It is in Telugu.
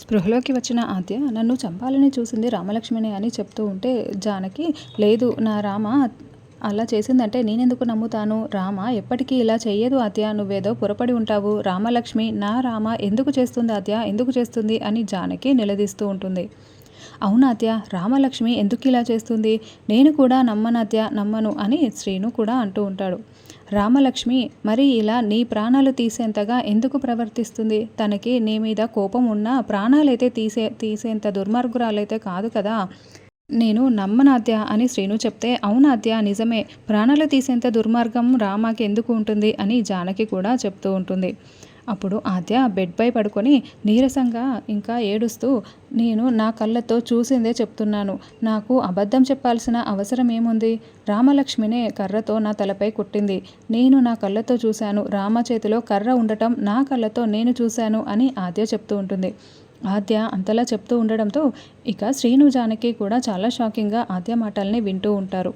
స్పృహలోకి వచ్చిన ఆద్య నన్ను చంపాలని చూసింది రామలక్ష్మిని అని చెప్తూ ఉంటే జానకి లేదు నా రామ అలా చేసిందంటే నేనెందుకు నమ్ముతాను? రామ ఎప్పటికీ ఇలా చెయ్యదు ఆద్య నువ్వేదో పొరపడి ఉంటావు. రామలక్ష్మి నా రామ ఎందుకు చేస్తుంది ఆద్య? ఎందుకు చేస్తుంది? అని జానకి నిలదీస్తూ ఉంటుంది. అవునాత్య రామలక్ష్మి ఎందుకు ఇలా చేస్తుంది? నేను కూడా నమ్మనాత్య నమ్మను అని శ్రీను కూడా అంటూ ఉంటాడు. రామలక్ష్మి మరి ఇలా నీ ప్రాణాలు తీసేంతగా ఎందుకు ప్రవర్తిస్తుంది? తనకి నీ మీద కోపం ఉన్నా ప్రాణాలైతే తీసే తీసేంత దుర్మార్గురాలైతే కాదు కదా? నేను నమ్మనాద్య అని శ్రీను చెప్తే అవునాద్య నిజమే. ప్రాణాలు తీసేంత దుర్మార్గం రామాకి ఎందుకు ఉంటుంది అని జానకి కూడా చెప్తూ ఉంటుంది. అప్పుడు ఆద్య బెడ్పై పడుకొని నీరసంగా ఇంకా ఏడుస్తూ నేను నా కళ్ళతో చూసిందే చెప్తున్నాను. నాకు అబద్ధం చెప్పాల్సిన అవసరం ఏముంది? రామలక్ష్మినే కర్రతో నా తలపై కొట్టింది. నేను నా కళ్ళతో చూశాను. రామ చేతిలో కర్ర ఉండటం నా కళ్ళతో నేను చూశాను అని ఆద్య చెప్తూ ఉంటుంది. ఆద్య అంతలా చెప్తూ ఉండడంతో ఇక శ్రీను జానకి కూడా చాలా షాకింగ్గా ఆద్య మాటల్ని వింటూ ఉంటారు.